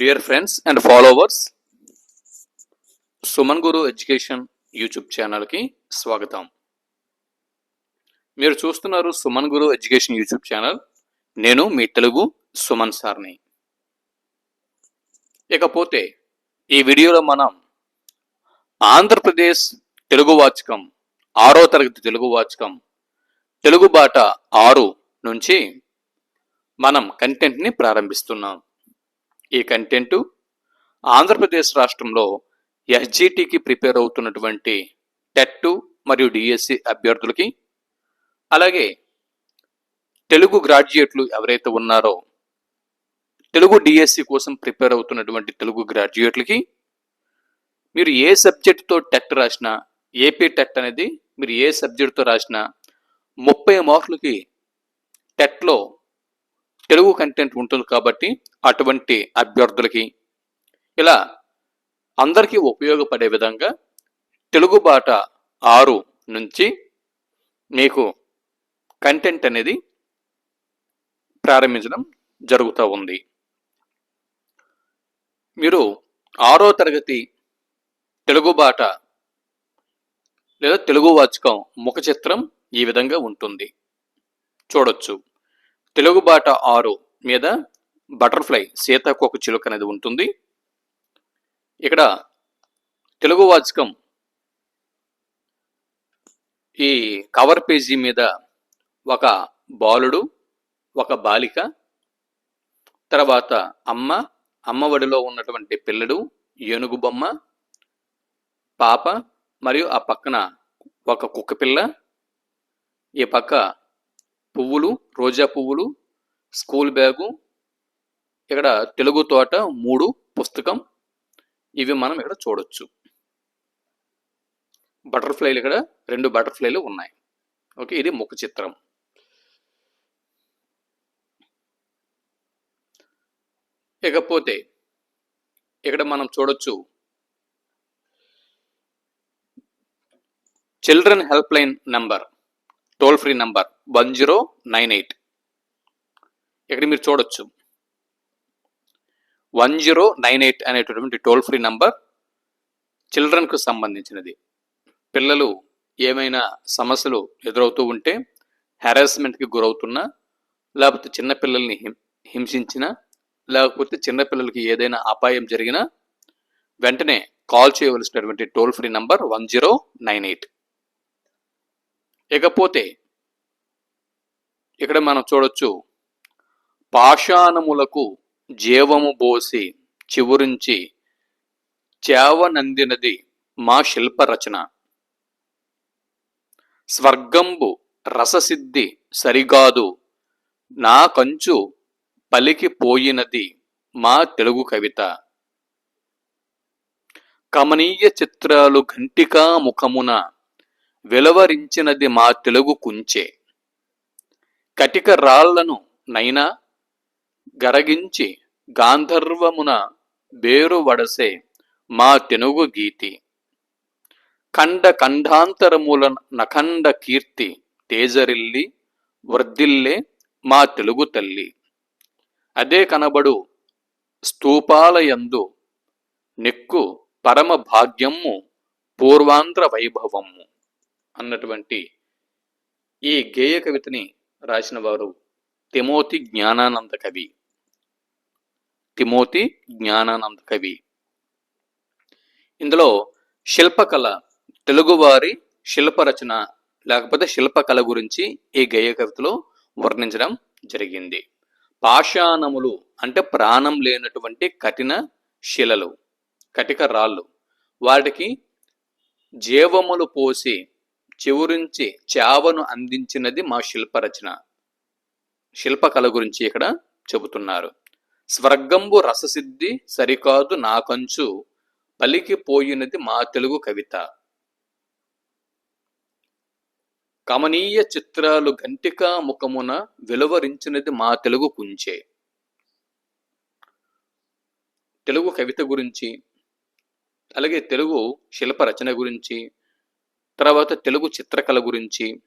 Dear friends and followers Suman Guru education YouTube ఛానల్కి స్వాగతం. మీరు చూస్తున్నారు Suman Guru education YouTube channel నేను మీ తెలుగు సుమన్ సార్ని. ఇకపోతే ఈ వీడియోలో మనం ఆంధ్రప్రదేశ్ తెలుగు వాచకం ఆరో తరగతి తెలుగు వాచకం తెలుగు బాట ఆరు నుంచి మనం కంటెంట్ని ప్రారంభిస్తున్నాం. ఈ కంటెంటు ఆంధ్రప్రదేశ్ రాష్ట్రంలో ఎస్జిటికి ప్రిపేర్ అవుతున్నటువంటి టెట్ మరియు డిఎస్సి అభ్యర్థులకి అలాగే తెలుగు గ్రాడ్యుయేట్లు ఎవరైతే ఉన్నారో తెలుగు డిఎస్సి కోసం ప్రిపేర్ అవుతున్నటువంటి తెలుగు గ్రాడ్యుయేట్లకి మీరు ఏ సబ్జెక్టుతో టెట్ రాసినా ఏపీ టెట్ అనేది మీరు ఏ సబ్జెక్టుతో రాసినా ముప్పై మార్కులకి టెట్లో తెలుగు కంటెంట్ ఉంటుంది కాబట్టి అటువంటి అభ్యర్థులకి ఇలా అందరికీ ఉపయోగపడే విధంగా తెలుగు బాట ఆరు నుంచి మీకు కంటెంట్ అనేది ప్రారంభించడం జరుగుతూ ఉంది. మీరు ఆరో తరగతి తెలుగు బాట లేదా తెలుగు వాచకం ముఖ చిత్రం ఈ విధంగా ఉంటుంది. చూడొచ్చు. తెలుగుబాట ఆరు మీద బటర్ఫ్లై సీతాకోక చిలుక అనేది ఉంటుంది. ఇక్కడ తెలుగు వాచకం ఈ కవర్ పేజీ మీద ఒక బాలుడు ఒక బాలిక తర్వాత అమ్మ అమ్మఒడిలో ఉన్నటువంటి పిల్లడు ఏనుగు బొమ్మ పాప మరియు ఆ పక్కన ఒక కుక్క పిల్ల ఈ పక్క పువ్వులు రోజా పువ్వులు స్కూల్ బ్యాగు ఇక్కడ తెలుగు తోట మూడు పుస్తకం ఇవి మనం ఇక్కడ చూడొచ్చు. బటర్ఫ్లైలు ఇక్కడ రెండు బటర్ఫ్లైలు ఉన్నాయి. ఓకే ఇది ముఖ చిత్రం. ఇకపోతే ఇక్కడ మనం చూడొచ్చు children helpline number. Toll free number one zero nine eight. ఇక్కడ మీరు చూడొచ్చు. వన్ జీరో నైన్ ఎయిట్ అనేటటువంటి టోల్ ఫ్రీ నంబర్ చిల్డ్రన్కు సంబంధించినది. పిల్లలు ఏమైనా సమస్యలు ఎదురవుతూ ఉంటే హెరాస్మెంట్కి గురవుతున్నా లేకపోతే చిన్నపిల్లల్ని హిం హింసించినా లేకపోతే చిన్నపిల్లలకి ఏదైనా అపాయం జరిగినా వెంటనే కాల్ చేయవలసినటువంటి toll free number one zero nine eight. ఇకపోతే ఇక్కడ మనం చూడొచ్చు పాషాణములకు జీవము బోసి చివురించి చేవనందినది మా శిల్ప రచన స్వర్గంబు రససిద్ధి సరిగాదు నా కంచు పలికిపోయినది మా తెలుగు కవిత. కమనీయ చిత్రాలు ఘంటికా ముఖమున వెలువరించినది మా తెలుగు కుంచే. కటిక రాళ్ళను నైనా గరగించి గాంధర్వమున బేరు వడసే మా తెనుగు గీతి. ఖండ ఖండాంతరముల నఖండ కీర్తి తేజరిల్లి వర్ధిల్లే మా తెలుగు తల్లి. అదే కనబడు స్తూపాలయందు నెక్కు పరమ భాగ్యము పూర్వాంధ్ర వైభవము. అన్నటువంటి ఈ గేయ కవితని రాసిన వారు తిమోతి జ్ఞానానంద కవి. తిమోతి జ్ఞానానంద కవి. ఇందులో శిల్పకళ తెలుగువారి శిల్పరచన లేకపోతే శిల్పకళ గురించి ఈ గేయ కవితలో వర్ణించడం జరిగింది. పాషాణములు అంటే ప్రాణం లేనటువంటి కఠిన శిలలు కటిక రాళ్ళు. వాటికి జీవములు పోసి చివరించి చావను అందించినది మా శిల్పరచన. శిల్పకళ గురించి ఇక్కడ చెబుతున్నారు. స్వర్గంబు రససిద్ధి సరికాదు నాకంచు పలికిపోయినది మా తెలుగు కవిత. కమనీయ చిత్రాలు గంటికా ముఖమున వెలువరించినది మా తెలుగు కుంచే. తెలుగు కవిత గురించి అలాగే తెలుగు శిల్ప రచన గురించి తర్వాత తెలుగు చిత్రకళ గురించి.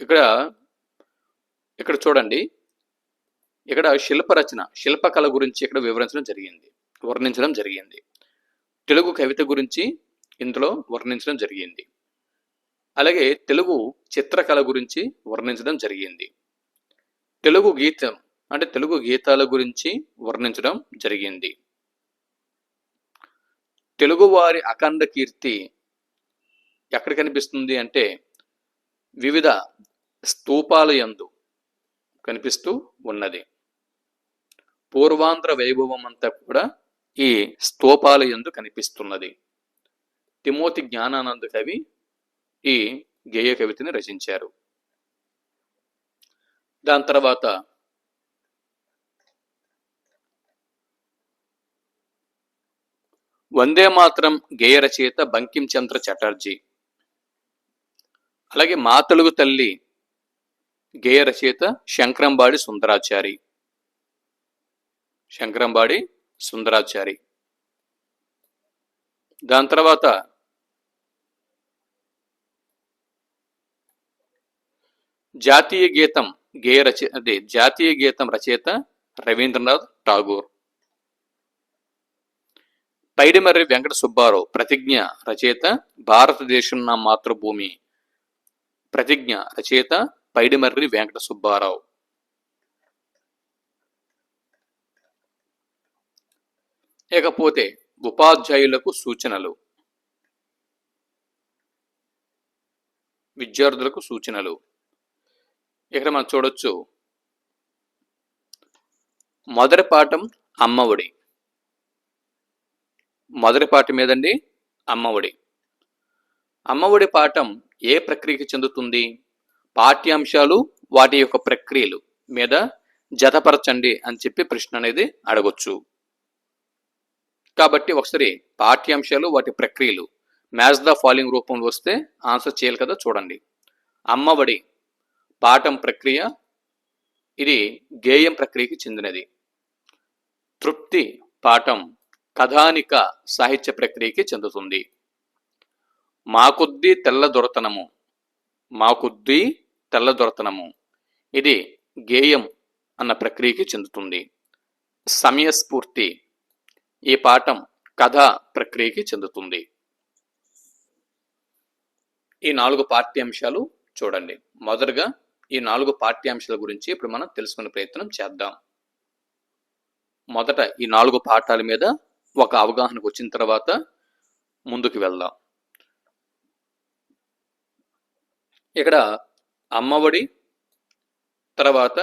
ఇక్కడ ఇక్కడ చూడండి. ఇక్కడ శిల్పరచన శిల్పకళ గురించి ఇక్కడ వివరించడం జరిగింది వర్ణించడం జరిగింది. తెలుగు కవిత గురించి ఇందులో వర్ణించడం జరిగింది. అలాగే తెలుగు చిత్రకళ గురించి వర్ణించడం జరిగింది. తెలుగు గీతం అంటే తెలుగు గీతాల గురించి వర్ణించడం జరిగింది. తెలుగువారి అఖండ కీర్తి ఎక్కడ కనిపిస్తుంది అంటే వివిధ స్తూపాల యందు కనిపిస్తూ ఉన్నది. పూర్వాంధ్ర వైభవం అంతా కూడా ఈ స్తూపాల యందు కనిపిస్తున్నది. తిమోతి జ్ఞానానంద కవి ఈ గేయ కవితని రచించారు. దాని తర్వాత వందే మాత్రం గేయ రచయిత బంకిం చంద్ర చటర్జీ. అలాగే మా తెలుగు తల్లి గేయ రచయిత శంకరంబాడి సుందరాచారి. శంకరంబాడి సుందరాచారి. దాని తర్వాత జాతీయ గీతం గేయ రచ అదే జాతీయ గీతం రచయిత రవీంద్రనాథ్ ఠాగూర్. పైడిమర్రి వెంకట సుబ్బారావు ప్రతిజ్ఞ రచయిత భారతదేశం నా మాతృభూమి. ప్రతిజ్ఞ. రచయిత పైడిమర్రి వెంకట సుబ్బారావు. ఇకపోతే ఉపాధ్యాయులకు సూచనలు. విద్యార్థులకు సూచనలు. ఇక్కడ మనం చూడొచ్చు. మొదటి పాఠం అమ్మఒడి. మొదటి పాఠం ఏదండి? అమ్మఒడి. అమ్మఒడి పాఠం ఏ ప్రక్రియకి చెందుతుంది? పాఠ్యాంశాలు వాటి యొక్క ప్రక్రియలు మీద జతపరచండి అని చెప్పి ప్రశ్న అనేది అడగొచ్చు. కాబట్టి ఒకసారి పాఠ్యాంశాలు వాటి ప్రక్రియలు మ్యాచ్ ద ఫాలోయింగ్ రూపంలో వస్తే ఆన్సర్ చేయాలి కదా చూడండి. అమ్మఒడి పాఠం ప్రక్రియ ఇది గేయం ప్రక్రియకి చెందినది. తృప్తి పాఠం కథానిక సాహిత్య ప్రక్రియకి చెందుతుంది. మా తెల్ల దొరతనము. మా తెల్ల దొరతనము. ఇది గేయం అన్న ప్రక్రియకి చెందుతుంది. సమయస్ఫూర్తి. ఈ పాఠం కథ ప్రక్రియకి చెందుతుంది. ఈ నాలుగు పాఠ్యాంశాలు చూడండి. మొదటగా ఈ నాలుగు పాఠ్యాంశాల గురించి ఇప్పుడు మనం తెలుసుకునే ప్రయత్నం చేద్దాం. మొదట ఈ నాలుగు పాఠాల మీద ఒక అవగాహనకు వచ్చిన తర్వాత ముందుకు వెళ్దాం. ఇక్కడ అమ్మఒడి తర్వాత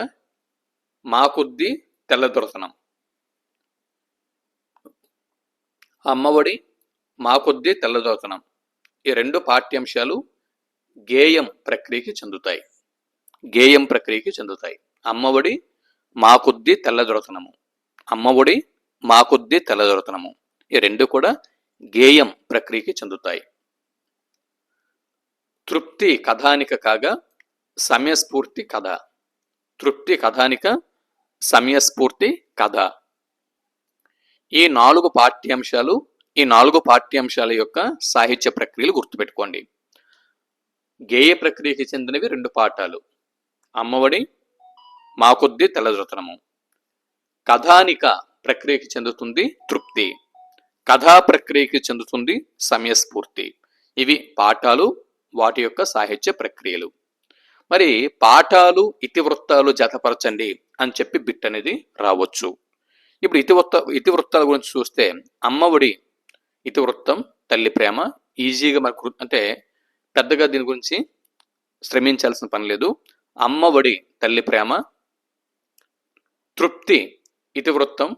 మా కొద్ది తెల్లదొరతనం అమ్మఒడి మాకుద్ది తెల్లదొరతనం ఈ రెండు పాఠ్యాంశాలు గేయం ప్రక్రియకి చెందుతాయి. గేయం ప్రక్రియకి చెందుతాయి. అమ్మఒడి మా కొద్ది తెల్లదొరతనము అమ్మఒడి మాకుద్ది తెల్లదొరతనము ఈ రెండు కూడా గేయం ప్రక్రియకి చెందుతాయి. తృప్తి కథానిక కాగా సమయస్ఫూర్తి కథ. తృప్తి కథానిక సమయస్ఫూర్తి కథ. ఈ నాలుగు పాఠ్యాంశాలు ఈ నాలుగు పాఠ్యాంశాల యొక్క సాహిత్య ప్రక్రియలు గుర్తుపెట్టుకోండి. గేయ ప్రక్రియకి చెందినవి రెండు పాఠాలు. అమ్మఒడి మా కొద్ది కథానిక ప్రక్రియకి చెందుతుంది తృప్తి. కథా ప్రక్రియకి చెందుతుంది సమయస్ఫూర్తి. ఇవి పాఠాలు వాటి యొక్క సాహిత్య ప్రక్రియలు. మరి పాఠాలు ఇతివృత్తాలు జతపరచండి అని చెప్పి బిట్ అనేది రావచ్చు. ఇప్పుడు ఇతివృత్త ఇతివృత్తాల గురించి చూస్తే అమ్మఒడి ఇతివృత్తం తల్లి ప్రేమ ఈజీగా మనకు అంటే పెద్దగా దీని గురించి శ్రమించాల్సిన పని లేదు. అమ్మఒడి తల్లి ప్రేమ తృప్తి ఇతివృత్తం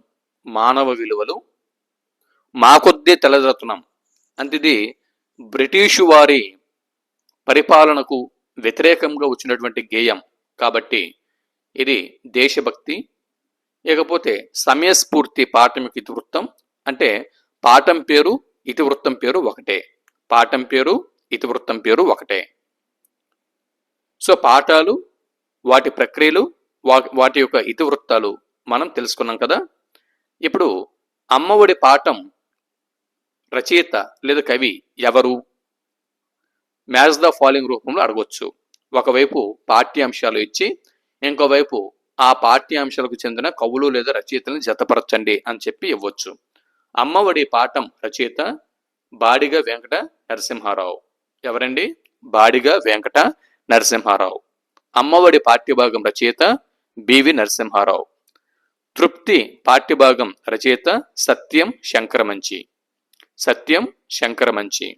మానవ విలువలు మా కొద్ది తెల్లదొరతనం అంటే ఇది బ్రిటిషు వారి పరిపాలనకు వ్యతిరేకంగా వచ్చినటువంటి గేయం. కాబట్టి ఇది దేశభక్తి ఇకపోతే సమయస్ఫూర్తి పాఠమికి ఇతివృత్తం. అంటే పాఠం పేరు ఇతివృత్తం పేరు ఒకటే. పాఠం పేరు ఇతివృత్తం పేరు ఒకటే. సో పాఠాలు వాటి ప్రక్రియలు వా- వాటి యొక్క ఇతివృత్తాలు మనం తెలుసుకున్నాం కదా. ఇప్పుడు అమ్మఒడి పాఠం రచయిత లేదా కవి ఎవరు? మ్యాచ్ ద ఫాలోయింగ్ రూపంలో అడగొచ్చు. ఒకవైపు పాఠ్యాంశాలు ఇచ్చి ఇంకోవైపు ఆ పాఠ్యాంశాలకు చెందిన కవులు లేదా రచయితలను జతపరచండి అని చెప్పి ఇవ్వచ్చు. అమ్మఒడి పాఠం రచయిత బాడిగ వెంకట నరసింహారావు. ఎవరండి? బాడిగ వెంకట నరసింహారావు. అమ్మఒడి పాఠ్యభాగం రచయిత బివి నరసింహారావు. తృప్తి పాఠ్యభాగం రచయిత సత్యం శంకరమంచి. సత్యం శంకరమంచి.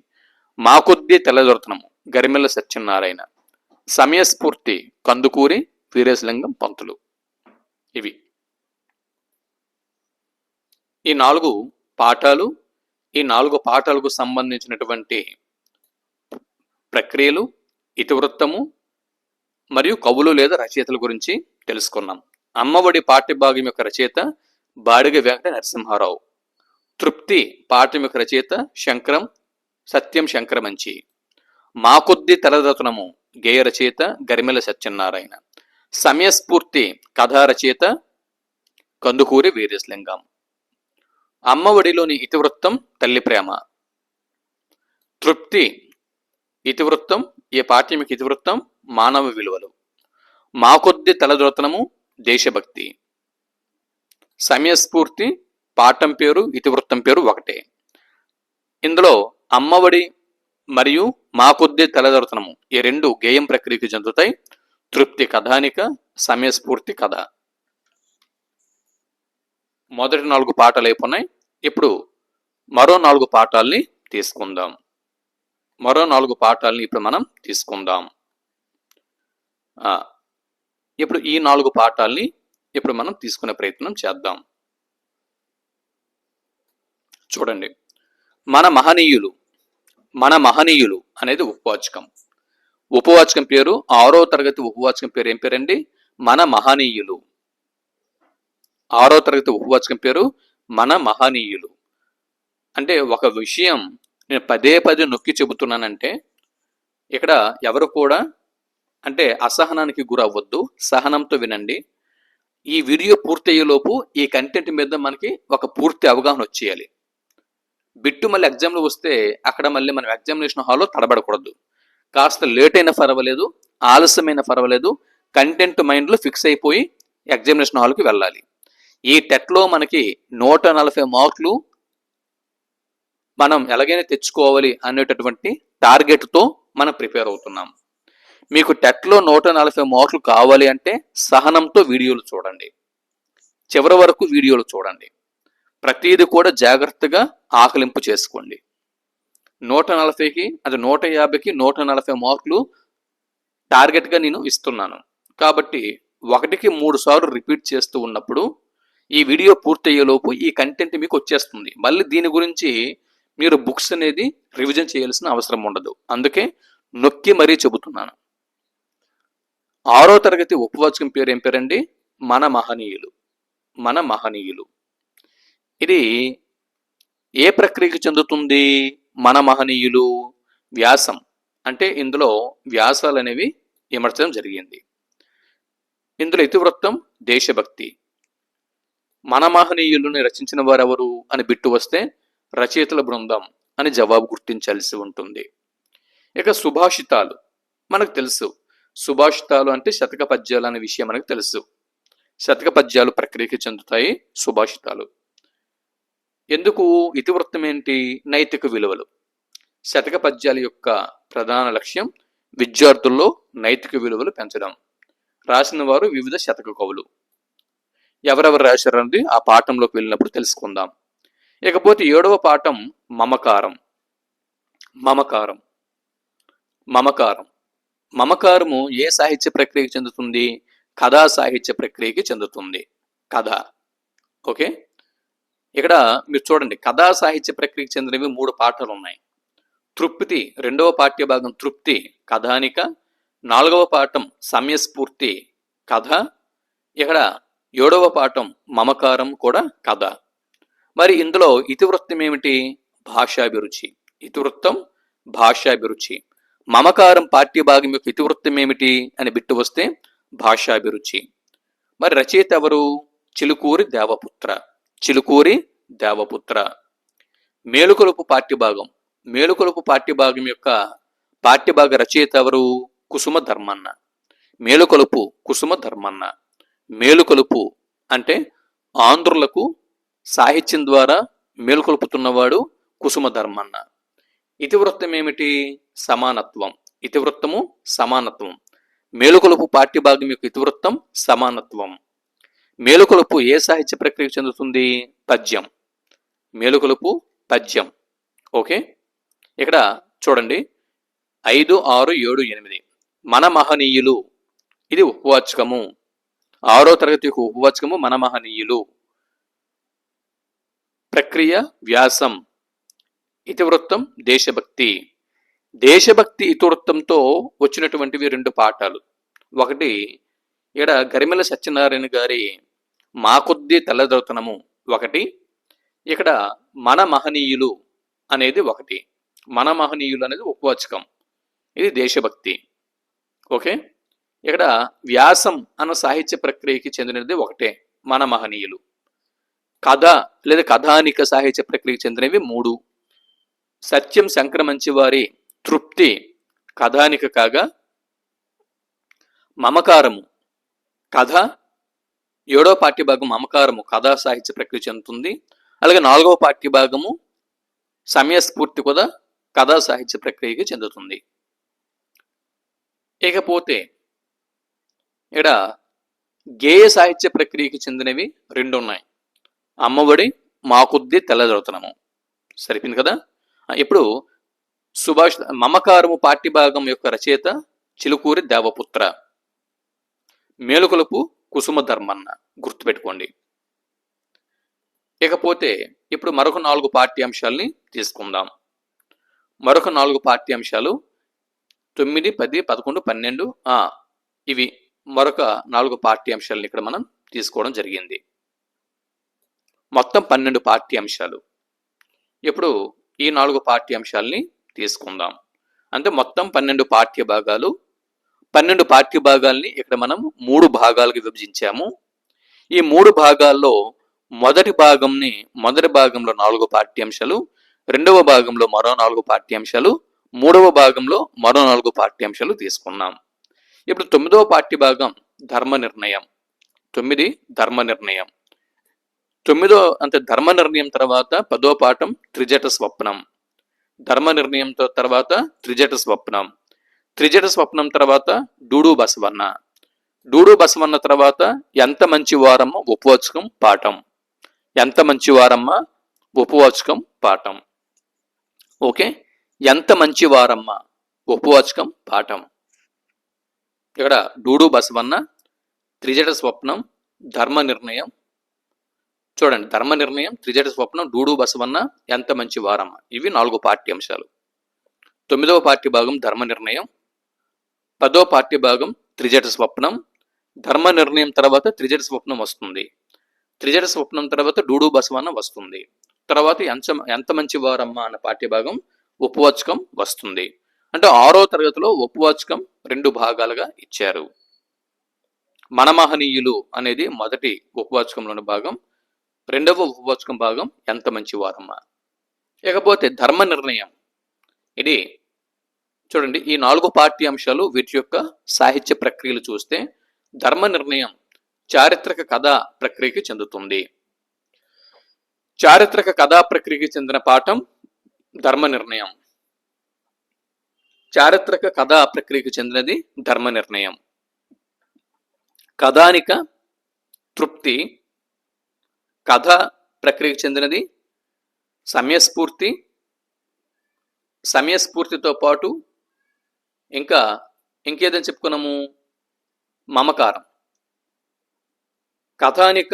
మాకొద్దీ తెల్లదొరతనము. గరిమెల్ల సత్యనారాయణ. సమయస్ఫూర్తి కందుకూరి వీరేశలింగం పంతులు. ఇవి. ఈ నాలుగు పాఠాలు ఈ నాలుగు పాఠాలకు సంబంధించినటువంటి ప్రక్రియలు ఇతివృత్తము మరియు కవులు లేదా రచయితల గురించి తెలుసుకున్నాం. అమ్మఒడి పాఠ్యభాగం యొక్క రచయిత బాడిగ వెంకట నరసింహారావు. తృప్తి పాఠం యొక్క రచయిత శంకరం సత్యం శంకరమంచి మాకొద్ది తెలదతనము గేయ రచయిత గరిమెల సత్యనారాయణ సమయస్ఫూర్తి కథా కందుకూరి వీరేశలింగం. అమ్మఒడిలోని ఇతివృత్తం తల్లి ప్రేమ. తృప్తి ఇతివృత్తం ఈ పాఠ్యమిక ఇతివృత్తం మానవ విలువలు. మాకొద్ది తలదొరతనము దేశభక్తి. సమయస్ఫూర్తి పాఠం పేరు ఇతివృత్తం పేరు ఒకటే. ఇందులో అమ్మఒడి మరియు మాకొద్దే తలదొరతనము. ఈ రెండు గేయం ప్రక్రియకు చెందుతాయి. తృప్తి కథానిక సమయస్ఫూర్తి కథ. మొదటి నాలుగు పాఠాలు అయిపోయినాయి ఇప్పుడు మరో నాలుగు పాఠాలని తీసుకుందాం. మరో నాలుగు పాఠాలని ఇప్పుడు మనం తీసుకుందాం. ఇప్పుడు ఈ నాలుగు పాఠాలని ఇప్పుడు మనం తీసుకునే ప్రయత్నం చేద్దాం. చూడండి. మన మహనీయులు మన మహనీయులు అనేది ఉపవాచకం. ఉపవాచకం పేరు ఆరో తరగతి ఉపవాచకం పేరు ఏం పేరండి? మన మహనీయులు. ఆరో తరగతి ఉపవాచకం పేరు మన మహనీయులు. అంటే ఒక విషయం నేను పదే పదే నొక్కి చెబుతున్నానంటే ఇక్కడ ఎవరు కూడా అంటే అసహనానికి గురవ్వద్దు సహనంతో వినండి. ఈ వీడియో పూర్తయ్యేలోపు ఈ కంటెంట్ మీద మనకి ఒక పూర్తి అవగాహన వచ్చేయాలి. బిట్టు మళ్ళీ ఎగ్జామ్లో వస్తే అక్కడ మళ్ళీ మనం ఎగ్జామినేషన్ హాల్లో తడబడకూడదు. కాస్త లేట్ అయినా పర్వాలేదు ఆలస్యమైన పర్వాలేదు కంటెంట్ మైండ్లో ఫిక్స్ అయిపోయి ఎగ్జామినేషన్ హాల్కి వెళ్ళాలి. ఈ టెట్లో మనకి నూట నలభై మార్కులు మనం ఎలాగైనా తెచ్చుకోవాలి అనేటటువంటి టార్గెట్తో మనం ప్రిపేర్ అవుతున్నాం. మీకు టెట్లో నూట నలభై మార్కులు కావాలి అంటే సహనంతో వీడియోలు చూడండి. చివరి వరకు వీడియోలు చూడండి. ప్రతీది కూడా జాగ్రత్తగా ఆకలింపు చేసుకోండి. నూట నలభైకి అది నూట యాభైకి నూట నలభై మార్కులు టార్గెట్గా నేను ఇస్తున్నాను. కాబట్టి ఒకటికి మూడు సార్లు రిపీట్ చేస్తూ ఉన్నప్పుడు ఈ వీడియో పూర్తయ్యేలోపు ఈ కంటెంట్ మీకు వచ్చేస్తుంది. మళ్ళీ దీని గురించి మీరు బుక్స్ అనేది రివిజన్ చేయాల్సిన అవసరం ఉండదు. అందుకే నొక్కి మరీ చెబుతున్నాను. ఆరో తరగతి ఉపవాచకం పేరు ఏం పేరండి? మన మహనీయులు. మన మహనీయులు. ఇది ఏ ప్రక్రియకు చెందుతుంది? మన మహనీయులు వ్యాసం. అంటే ఇందులో వ్యాసాలు అనేవి ఇమర్చడం జరిగింది. ఇందులో ఇతివృత్తం దేశభక్తి. మన మహనీయులను రచించిన వారెవరు అని బిట్టు వస్తే రచయితల బృందం అని జవాబు గుర్తించాల్సి ఉంటుంది. ఇక సుభాషితాలు. మనకు తెలుసు. సుభాషితాలు అంటే శతక పద్యాలు అనే విషయం మనకు తెలుసు. శతక పద్యాలు ప్రక్రియకి చెందుతాయి సుభాషితాలు. ఎందుకు ఇతివృత్తం ఏంటి నైతిక విలువలు. శతక పద్యాల యొక్క ప్రధాన లక్ష్యం విద్యార్థుల్లో నైతిక విలువలు పెంచడం. రాసిన వారు వివిధ శతక కవులు. ఎవరెవరు రాశారన్నది ఆ పాఠంలోకి వెళ్ళినప్పుడు తెలుసుకుందాం. ఇకపోతే ఏడవ పాఠం మమకారం. మమకారం. మమకారం. మమకారము ఏ సాహిత్య ప్రక్రియకి చెందుతుంది? కథా సాహిత్య ప్రక్రియకి చెందుతుంది. కథ. ఓకే? ఇక్కడ మీరు చూడండి కథా సాహిత్య ప్రక్రియకు చెందినవి మూడు పాఠాలు ఉన్నాయి తృప్తి రెండవ పాఠ్య భాగం తృప్తి కథానిక. నాలుగవ పాఠం సమయస్ఫూర్తి కథ. ఇక్కడ ఏడవ పాఠం మమకారం కూడా కథ. మరి ఇందులో ఇతివృత్తం ఏమిటి? భాషాభిరుచి. ఇతివృత్తం భాషాభిరుచి. మమకారం పాఠ్యభాగం యొక్క ఇతివృత్తం ఏమిటి అని బిట్టు వస్తే భాషాభిరుచి. మరి రచయిత ఎవరు? చిలుకూరి దేవపుత్ర. చిలుకూరి దేవపుత్ర. మేలుకొలుపు పాఠ్యభాగం. మేలుకొలుపు పాఠ్యభాగం యొక్క పాఠ్యభాగ రచయిత ఎవరు? కుసుమ ధర్మన్న మేలుకొలుపు కుసుమ ధర్మన్న మేలుకొలుపు అంటే ఆంధ్రులకు సాహిత్యం ద్వారా మేలుకొలుపుతున్నవాడు కుసుమ ధర్మన్న ఇతివృత్తం ఏమిటి? సమానత్వం. ఇతివృత్తము సమానత్వం. మేలుకొలుపు పాఠ్యభాగం యొక్క ఇతివృత్తం సమానత్వం. మేలుకొలుపు ఏ సాహిత్య ప్రక్రియకు చెందుతుంది? పద్యం. మేలుకొలుపు పద్యం. ఓకే? ఇక్కడ చూడండి. ఐదు ఆరు ఏడు ఎనిమిది. మన మహనీయులు ఇది ఉపవాచకము. ఆరో తరగతి యొక్క ఉపవాచకము మన మహనీయులు ప్రక్రియ వ్యాసం. ఇతివృత్తం దేశభక్తి. దేశభక్తి ఇతివృత్తంతో వచ్చినటువంటివి రెండు పాఠాలు. ఒకటి ఇక్కడ గరిమెల సత్యనారాయణ గారి మా కొద్దీ తెల్లదొతనము ఒకటి. ఇక్కడ మన మహనీయులు అనేది ఒకటి. మన మహనీయులు అనేది ఉపవాచకం. ఇది దేశభక్తి. ఓకే? ఇక్కడ వ్యాసం అన్న సాహిత్య ప్రక్రియకి చెందినది ఒకటే మన మహనీయులు. కథ లేదా కథానిక సాహిత్య ప్రక్రియకి చెందినవి మూడు. సత్యం సంక్రమించి వారి తృప్తి కథానిక కాగా మమకారము. కథ ఏడో పార్టీ భాగం మమకారము కథా సాహిత్య ప్రక్రియ చెందుతుంది. అలాగే నాలుగవ పార్టీ భాగము సమయస్ఫూర్తి కూడా కథా సాహిత్య ప్రక్రియకి చెందుతుంది. ఇకపోతే ఇక్కడ గేయ సాహిత్య ప్రక్రియకి చెందినవి రెండు ఉన్నాయి. అమ్మఒడి మాకుద్ది తెల్లదొరతనము. సరిపోయింది కదా? ఇప్పుడు సుభాష్ మమకారము పార్టీ భాగం యొక్క రచయిత చిలుకూరి దేవపుత్ర. మేలుకొలుపు కుసుమ ధర్మన్న గుర్తుపెట్టుకోండి. ఇకపోతే ఇప్పుడు మరొక నాలుగు పాఠ్యాంశాలని తీసుకుందాం. మరొక నాలుగు పాఠ్యాంశాలు తొమ్మిది పది పదకొండు పన్నెండు ఇవి మరొక నాలుగు పాఠ్యాంశాలను ఇక్కడ మనం తీసుకోవడం జరిగింది. మొత్తం పన్నెండు పాఠ్యాంశాలు. ఇప్పుడు ఈ నాలుగు పాఠ్యాంశాలని తీసుకుందాం. అంటే మొత్తం పన్నెండు పాఠ్య భాగాలు పన్నెండు పాఠ్య భాగాల్ని ఇక్కడ మనం మూడు భాగాలుగా విభజించాము. ఈ మూడు భాగాల్లో మొదటి భాగంని మొదటి భాగంలో నాలుగు పాఠ్యాంశాలు రెండవ భాగంలో మరో నాలుగు పాఠ్యాంశాలు మూడవ భాగంలో మరో నాలుగు పాఠ్యాంశాలు తీసుకున్నాం. ఇప్పుడు తొమ్మిదవ పాఠ్య భాగం ధర్మ నిర్ణయం. తొమ్మిది ధర్మ నిర్ణయం. తొమ్మిదో అంటే ధర్మ నిర్ణయం తర్వాత పదో పాఠం త్రిజట స్వప్నం. ధర్మ నిర్ణయంతో తర్వాత త్రిజట స్వప్నం. త్రిజట స్వప్నం తర్వాత డూడు బసవన్న. డూడు బసవన్న తర్వాత ఎంత మంచి వారమ్మ ఉపవాచకం పాఠం. ఎంత మంచి వారమ్మ ఉపవాచకం పాఠం. ఓకే? ఎంత మంచి వారమ్మ ఉపవాచకం పాఠం. ఇక్కడ డూడు బసవన్న త్రిజట స్వప్నం ధర్మ నిర్ణయం. చూడండి ధర్మ నిర్ణయం త్రిజట స్వప్నం డూడు బసవన్న ఎంత మంచి వారమ్మ ఇవి నాలుగు పాఠ్యాంశాలు. తొమ్మిదవ పాఠ్యభాగం ధర్మ నిర్ణయం పదో పాఠ్యభాగం త్రిజట స్వప్నం. ధర్మ నిర్ణయం తర్వాత త్రిజట స్వప్నం వస్తుంది. త్రిజట స్వప్నం తర్వాత డూడు బసవన్న వస్తుంది. తర్వాత ఎంత ఎంత మంచి వారమ్మ అన్న పాఠ్యభాగం ఉపవాచకం వస్తుంది. అంటే ఆరో తరగతిలో ఉపవాచకం రెండు భాగాలుగా ఇచ్చారు. మనమహనీయులు అనేది మొదటి ఉపవాచకంలోని భాగం. రెండవ ఉపవాచకం భాగం ఎంత మంచి వారమ్మ ఇకపోతే ధర్మ నిర్ణయం. ఇది చూడండి ఈ నాలుగు పాఠ్యాంశాలు వీటి యొక్క సాహిత్య ప్రక్రియలు చూస్తే ధర్మ నిర్ణయం చారిత్రక కథా ప్రక్రియకి చెందుతుంది. చారిత్రక కథా ప్రక్రియకి చెందిన పాఠం ధర్మ నిర్ణయం. చారిత్రక కథా ప్రక్రియకి చెందినది ధర్మ నిర్ణయం. కథానిక తృప్తి కథ ప్రక్రియకి చెందినది సమయస్ఫూర్తి సమయస్ఫూర్తితో పాటు ఇంకా ఇంకేదని చెప్పుకున్నాము? మమకారం. కథానిక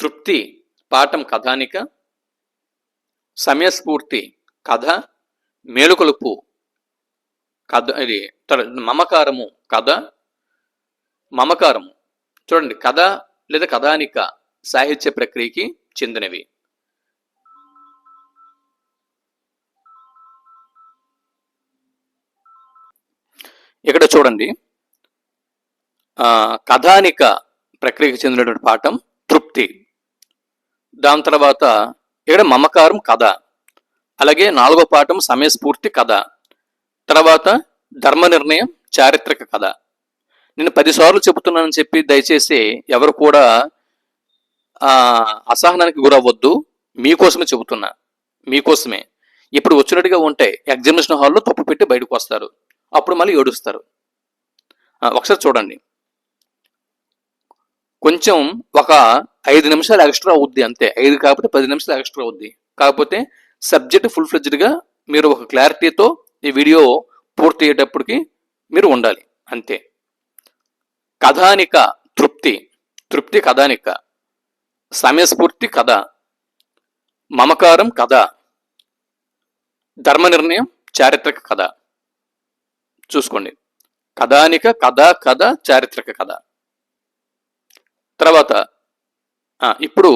తృప్తి పాఠం కథానిక సమయస్ఫూర్తి కథ మేలుకొలుపు కథ ఇది మమకారము కథ మమకారము. చూడండి కథ లేదా కథానిక సాహిత్య ప్రక్రియకి చెందినవి. ఇక్కడ చూడండి. కథానిక ప్రక్రియకు చెందినటువంటి పాఠం తృప్తి. దాని తర్వాత ఇక్కడ మమకారం కథ. అలాగే నాలుగో పాఠం సమయస్ఫూర్తి కథ. తర్వాత ధర్మ నిర్ణయం చారిత్రక కథ. నేను పదిసార్లు చెబుతున్నానని చెప్పి దయచేసి ఎవరు కూడా అసహనానికి గురవ్వద్దు. మీకోసమే చెబుతున్నా. మీకోసమే. ఇప్పుడు వచ్చినట్టుగా ఉంటే ఎగ్జామినేషన్ హాల్లో తప్పు పెట్టి బయటకు వస్తారు. అప్పుడు మళ్ళీ ఏడుస్తారు. ఒకసారి చూడండి. కొంచెం ఒక ఐదు నిమిషాలు ఎక్స్ట్రా అవుద్ది అంతే. ఐదు కాకపోతే పది నిమిషాలు ఎక్స్ట్రా అవుద్ది. కాకపోతే సబ్జెక్ట్ ఫుల్ ఫ్లెడ్జ్డ్గా మీరు ఒక క్లారిటీతో ఈ వీడియో పూర్తి అయ్యేటప్పటికి మీరు ఉండాలి. అంతే. కథానిక తృప్తి. తృప్తి కథానిక. సమయస్ఫూర్తి కథ. మమకారం కథ. ధర్మ నిర్ణయం చారిత్రక కథ. చూసుకోండి. కథానిక కథ కథ చారిత్రక కథ. తర్వాత ఇప్పుడు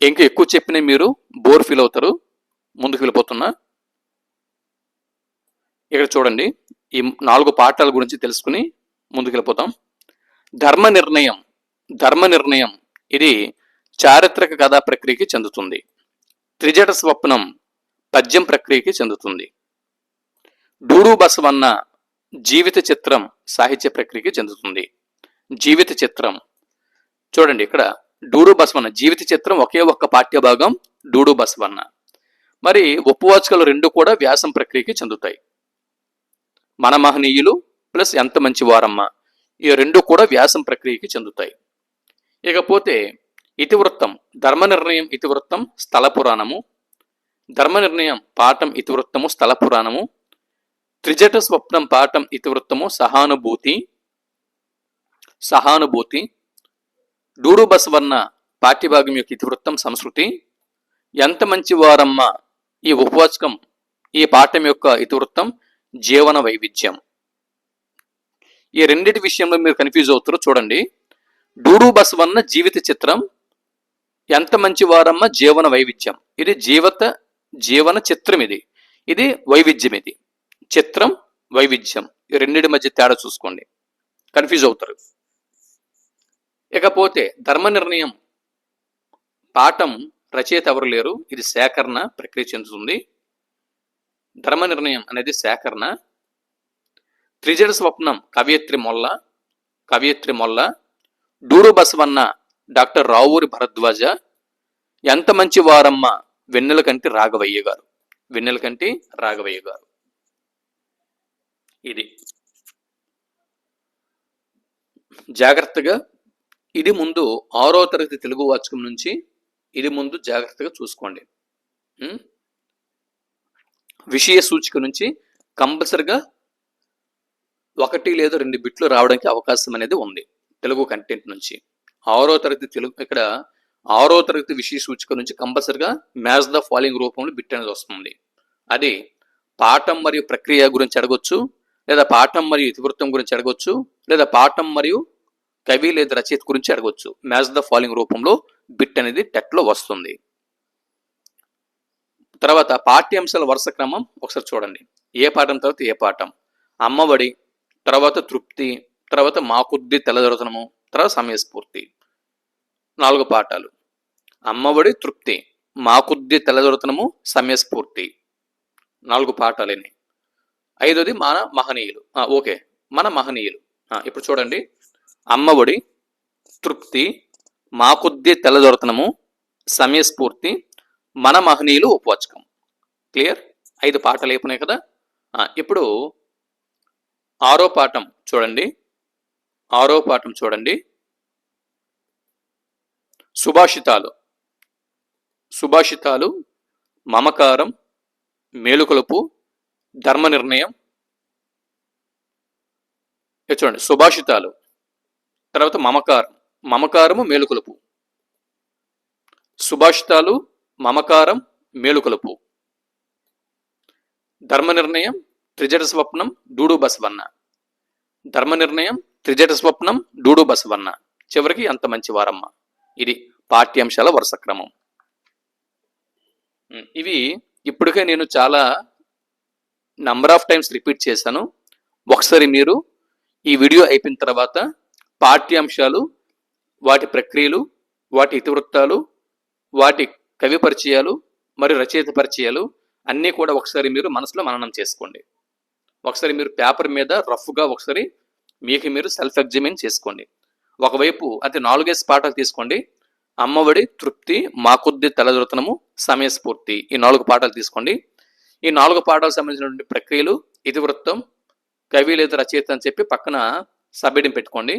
ఇంకా ఎక్కువ చెప్పిన మీరు బోర్ ఫీల్ అవుతారు ముందుకు వెళ్ళిపోతున్నా. ఇక్కడ చూడండి ఈ నాలుగు పాఠాల గురించి తెలుసుకుని ముందుకు వెళ్ళిపోతాం. ధర్మ నిర్ణయం ధర్మ నిర్ణయం ఇది చారిత్రక కథా ప్రక్రియకి చెందుతుంది. త్రిజట స్వప్నం పద్యం ప్రక్రియకి చెందుతుంది. డూడు బసవన్న జీవిత చిత్రం సాహిత్య ప్రక్రియకి చెందుతుంది. జీవిత చిత్రం. చూడండి ఇక్కడ డూడు బసవన్న జీవిత చిత్రం ఒకే ఒక్క పాఠ్య భాగం డూడు బసవన్న మరి ఉపవాచకాలు రెండు కూడా వ్యాసం ప్రక్రియకి చెందుతాయి. మన మహనీయులు ప్లస్ ఎంత మంచి వారమ్మ. ఈ రెండు కూడా వ్యాసం ప్రక్రియకి చెందుతాయి. ఇకపోతే ఇతివృత్తం ధర్మ నిర్ణయం ఇతివృత్తం స్థల పురాణము. ధర్మ నిర్ణయం పాఠం ఇతివృత్తము స్థల పురాణము. త్రిజట స్వప్నం పాఠం ఇతివృత్తము సహానుభూతి. సహానుభూతి. డూడు బసవన్న పాఠ్యభాగం యొక్క ఇతివృత్తం సంస్కృతి. ఎంత మంచి వారమ్మ ఈ ఉపవాచకం ఈ పాఠం యొక్క ఇతివృత్తం జీవన వైవిధ్యం. ఈ రెండిటి విషయంలో మీరు కన్ఫ్యూజ్ అవుతారో చూడండి. డూడు బసవన్న జీవిత చిత్రం ఎంత మంచి వారమ్మ జీవన వైవిధ్యం. ఇది జీవత జీవన చిత్రం ఇది. ఇది వైవిధ్యం ఇది. చిత్రం వైవిధ్యం. ఈ రెండిటి మధ్య తేడా చూసుకోండి. కన్ఫ్యూజ్ అవుతారు. ఇకపోతే ధర్మ నిర్ణయం. పాఠం రచయిత ఎవరు లేరు? ఇది సేకరణ ప్రక్రియ చెందుతుంది. ధర్మ నిర్ణయం అనేది సేకరణ. త్రిజడ స్వప్నం కవయిత్రి మొల్ల కవయిత్రి మొల్ల. డూరు బసవన్న డాక్టర్ రావూరి భరద్వాజ. ఎంత మంచి వారమ్మ వెన్నెల కంటి రాఘవయ్య గారు. వెన్నెల కంటి రాఘవయ్య గారు. ఇది. జాగ్రత్తగా ఇది ముందు ఆరో తరగతి తెలుగు వాచకం నుంచి ఇది ముందు జాగ్రత్తగా చూసుకోండి. విషయ సూచిక నుంచి కంపల్సరిగా ఒకటి లేదా రెండు బిట్లు రావడానికి అవకాశం అనేది ఉంది తెలుగు కంటెంట్ నుంచి. ఆరో తరగతి తెలుగు ఇక్కడ ఆరో తరగతి విషయ సూచిక నుంచి కంపల్సరిగా మ్యాచ్ ద ఫాలోయింగ్ రూపంలో బిట్ అనేది వస్తుంది. అది పాఠం మరియు ప్రక్రియ గురించి అడగొచ్చు లేదా పాఠం మరియు ఇతివృత్తం గురించి అడగొచ్చు లేదా పాఠం మరియు కవి లేదా రచయిత గురించి అడగొచ్చు. మ్యాచ్ ద ఫాలోయింగ్ రూపంలో బిట్ అనేది టెట్లో వస్తుంది. తర్వాత పాఠ్యాంశాల వరుస క్రమం ఒకసారి చూడండి. ఏ పాఠం తర్వాత ఏ పాఠం? అమ్మఒడి తర్వాత తృప్తి తర్వాత మాకుద్ది తెల్లదొరతనము తర్వాత సమయస్ఫూర్తి. నాలుగు పాఠాలు. అమ్మఒడి తృప్తి మాకుద్ది తెల్లదొరతనము సమయస్ఫూర్తి. నాలుగు పాఠాలని ఐదోది మన మహనీయులు. ఓకే. మన మహనీయులు. ఇప్పుడు చూడండి. అమ్మఒడి తృప్తి మాకుద్ది తెల్లదొరతనము సమయస్ఫూర్తి మన మహనీయులు ఉపవాచకం. క్లియర్? ఐదు పాటలు అయిపోయినాయి కదా? ఇప్పుడు ఆరో పాఠం చూడండి. ఆరో పాఠం చూడండి. సుభాషితాలు. సుభాషితాలు మమకారం మేలుకొలుపు ధర్మ నిర్ణయం. చూడండి సుభాషితాలు తర్వాత మమకారం. మమకారము మేలుకొలుపు. సుభాషితాలు మమకారం మేలుకొలుపు. ధర్మ నిర్ణయం త్రిజట స్వప్నం డూడు బసవన్న. ధర్మ నిర్ణయం త్రిజట స్వప్నం డూడు బసవన్న. చివరికి అంత మంచి వారమ్మ. ఇది పాఠ్యాంశాల వరుస క్రమం. ఇవి ఇప్పటికే నేను చాలా నంబర్ ఆఫ్ టైమ్స్ రిపీట్ చేశాను. ఒకసారి మీరు ఈ వీడియో అయిపోయిన తర్వాత పాఠ్యాంశాలు వాటి ప్రక్రియలు వాటి ఇతివృత్తాలు వాటి కవి పరిచయాలు మరియు రచయిత పరిచయాలు అన్నీ కూడా ఒకసారి మీరు మనసులో మననం చేసుకోండి. ఒకసారి మీరు పేపర్ మీద రఫ్గా ఒకసారి మీకు మీరు సెల్ఫ్ ఎగ్జామిన్ చేసుకోండి. ఒకవైపు అది నాలుగేసి పాఠాలు తీసుకోండి. అమ్మఒడి తృప్తి మాకొద్ది తలదొరతనము సమయస్ఫూర్తి ఈ నాలుగు పాఠాలు తీసుకోండి. ఈ నాలుగు పాఠాలకు సంబంధించినటువంటి ప్రక్రియలు ఇతివృత్తం కవి లేదా రచయిత అని చెప్పి పక్కన సబ్మిటింగ్ పెట్టుకోండి.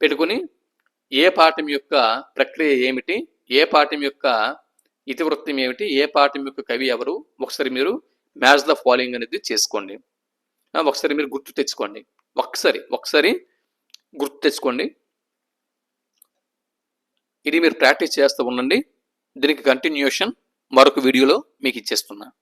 పెట్టుకుని ఏ పాఠం యొక్క ప్రక్రియ ఏమిటి ఏ పాఠం యొక్క ఇతివృత్తం ఏమిటి ఏ పాఠం యొక్క కవి ఎవరు ఒకసారి మీరు మ్యాచ్ ద ఫాలోయింగ్ అనేది చేసుకోండి. ఒకసారి మీరు గుర్తు తెచ్చుకోండి. ఒకసారి ఒకసారి గుర్తు తెచ్చుకోండి. ఇది మీరు ప్రాక్టీస్ చేస్తూ ఉండండి. దీనికి కంటిన్యూషన్ మరొక వీడియోలో మీకు ఇచ్చేస్తున్నాను